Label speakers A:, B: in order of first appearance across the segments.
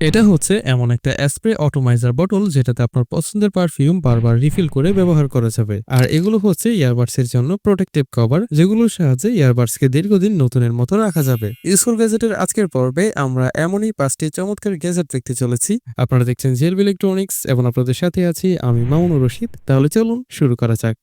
A: এটা হচ্ছে এমন একটা স্প্রে অটোমাইজার বটল যেটাতে আপনার পছন্দের পারফিউম বারবার রিফিল করে ব্যবহার করা যাবে। আর এগুলো হচ্ছে এর জন্য প্রোটেক্টিভ কভার, যেগুলোর সাহায্যে ইয়ারবাডস কে দীর্ঘদিন নতুনের মতো রাখা যাবে। স্কুল গ্যাজেটের আজকের পর্বে আমরা এমনই পাঁচটি চমৎকার গ্যাজেট দেখতে চলেছি। আপনারা দেখছেন জেলবি ইলেকট্রনিক্স এবং আপনাদের সাথে আছি আমি মামুনুর রশিদ। তাহলে চলুন শুরু করা যাক।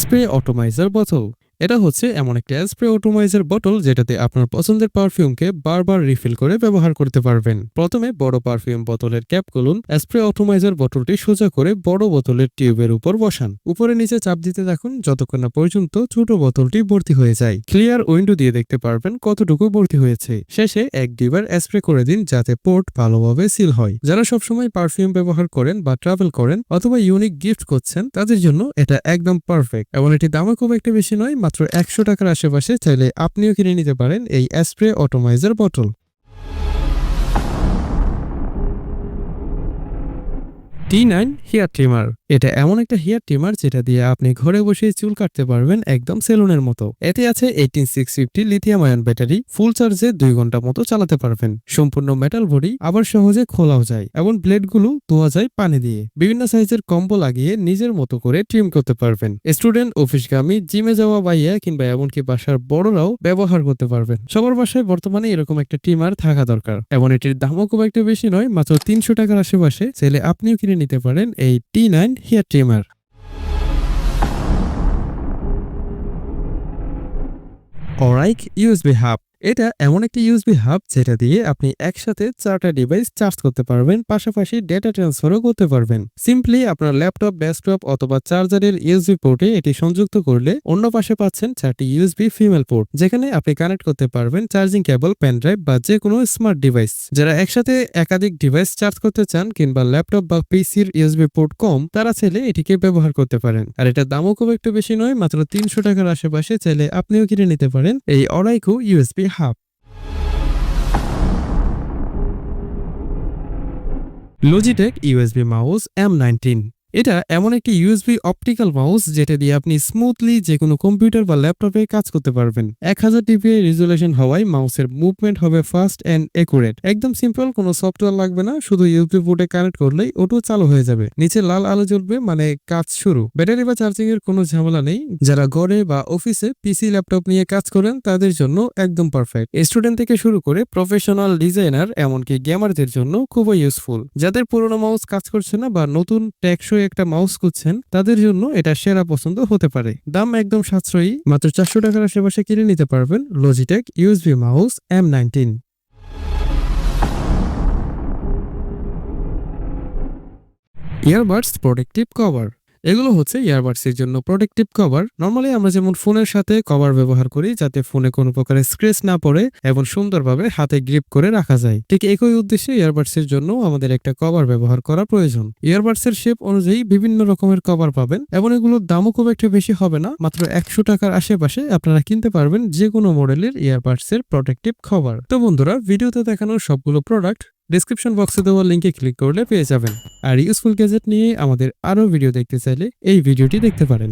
A: স্প্রে অটোমাইজার বোতল এটা হচ্ছে এমন একটা স্প্রে অটোমাইজার বোতল যেটাতে আপনার পছন্দের পারফিউমকে বারবার রিফিল করে ব্যবহার করতে পারবেন। প্রথমে বড় পারফিউম বোতলের ক্যাপ খুলুন। স্প্রে অটোমাইজার বোতলটি সোজা করে বড় বোতলের টিউবের উপর বসান। উপরে নিচে চাপ দিতে থাকুন যতক্ষণ না পর্যন্ত ছোট বোতলটি ভর্তি হয়ে যায়। ক্লিয়ার উইন্ডো দিয়ে দেখতে পারবেন কতটুকু ভর্তি হয়েছে। শেষে এক ডিবার স্প্রে করে দিন যাতে পোর্ট ভালোভাবে সিল হয়। যারা সবসময় পারফিউম ব্যবহার করেন বা ট্রাভেল করেন অথবা ইউনিক গিফট করছেন তাদের জন্য এটা একদম পারফেক্ট এবং এটি দামও খুব একটা বেশি নয় মাত্র একশো টাকার আশেপাশে চাইলে আপনিও কিনে নিতে পারেন এই spray atomiser bottle T nine hair trimmer এটা এমন একটা হেয়ার ট্রিমার যেটা দিয়ে আপনি ঘরে বসে চুল কাটতে পারবেন একদম সেলুনের মতো। এতে আছে eighteen six fifty lithium ion battery full চার্জে দুই ঘণ্টা মতো চালাতে পারবেন। সম্পূর্ণ মেটাল বডি আবার সহজে খোলাও যায় এবং ব্লেডগুলো ধোয়া যায় পানি দিয়ে। বিভিন্ন সাইজের কম্বো লাগিয়ে নিজের মতো করে ট্রিম করতে পারবেন। স্টুডেন্ট অফিসগামী জিমে যাওয়া বাইয়া কিংবা এমনকি বাসার বড়রাও ব্যবহার করতে পারবেন। সবার বাসায় বর্তমানে এরকম একটা ট্রিমার থাকা দরকার। এবং এটির দামও খুব একটা বেশি নয়, মাত্র তিনশো টাকার আশেপাশে। চাইলে আপনিও কিনে নিতে পারেন এই T nine hair trimmer Orico USB hub এটা এমন একটি ইউএসবি হাব যেটা দিয়ে আপনি একসাথে চারটা ডিভাইস চার্জ করতে পারবেন, পাশাপাশি ডেটা ট্রান্সফারও করতে পারবেন। সিম্পলি আপনার ল্যাপটপ ডেস্কটপ অথবা চার্জারের ইউএসবি পোর্টে এটি সংযুক্ত করলে অন্য পাশে পাচ্ছেন চারটি ইউএসবি ফিমেল পোর্ট যেখানে আপনি কানেক্ট করতে পারবেন চার্জিং কেবল পেন ড্রাইভ বা যে কোনো স্মার্ট ডিভাইস যারা একসাথে একাধিক ডিভাইস চার্জ করতে চান কিংবা ল্যাপটপ বা পিসির ইউএসবি পোর্ট কম, তারা চাইলে এটিকে ব্যবহার করতে পারেন। আর এটার দামও খুব একটু বেশি নয়, মাত্র তিনশো টাকার আশেপাশে চাইলে আপনিও কিনে নিতে পারেন এই Orico USB hub. Logitech USB mouse M nineteen এটা এমন একটি ইউএসবি অপটিক্যাল মাউস যেটা দিয়ে আপনি স্মুথলি যে কোনো কম্পিউটার বা ল্যাপটপে কাজ করতে পারবেন। এক হাজার ডিপিআই রেজুলেশন হওয়ায় মাউসের মুভমেন্ট হবে ফাস্ট অ্যান্ড একুরেট একদম সিম্পল কোনো সফটওয়্যার লাগবে না, শুধু ইউএসবি পোর্টে কানেক্ট করলেই ওটো চালু হয়ে যাবে। নিচে লাল আলো জ্বলবে মানে কাজ শুরু। ব্যাটারি বা চার্জিং এর কোনো ঝামেলা নেই। যারা ঘরে বা অফিসে পিসি ল্যাপটপ নিয়ে কাজ করেন, তাদের জন্য একদম পারফেক্ট স্টুডেন্ট থেকে শুরু করে প্রফেশনাল ডিজাইনার এমনকি গেমারদের জন্য খুবই ইউজফুল যাদের পুরোনো মাউস কাজ করছে না বা নতুন টেকসই একটা মাউস খুঁজছেন, তাদের জন্য এটা সেরা পছন্দ হতে পারে। দাম একদম সাশ্রয়ী, মাত্র চারশো টাকার আশেপাশে কিনে নিতে পারবেন Logitech USB mouse M nineteen earbuds protective cover এগুলো হচ্ছে ইয়ারবাডস এর জন্য প্রোটেক্টিভ কভার। নর্মালি আমরা যেমন ফোনের সাথে কভার ব্যবহার করি, যাতে ফোনে কোনো প্রকারের স্ক্রেচ না পড়ে এবং সুন্দরভাবে হাতে গ্রিপ করে রাখা যায়। ঠিক একই উদ্দেশ্যে ইয়ারবাডস এর জন্য আমাদের একটা কভার ব্যবহার করা প্রয়োজন। ইয়ারবাডস এর শেপ অনুযায়ী বিভিন্ন রকমের কভার পাবেন এবং এগুলোর দামও খুব একটা বেশি হবে না, মাত্র একশো টাকার আশেপাশে আপনারা কিনতে পারবেন যে কোনো মডেলের ইয়ারবাডস এর প্রোটেক্টিভ কভার। তো বন্ধুরা, ভিডিওতে দেখানো সবগুলো প্রোডাক্ট ডিসক্রিপশন বক্সে দেওয়া লিঙ্কে ক্লিক করলে পেয়ে যাবেন। আর ইউজফুল গ্যাজেট নিয়ে আমাদের আরও ভিডিও দেখতে চাইলে এই ভিডিওটি দেখতে পারেন।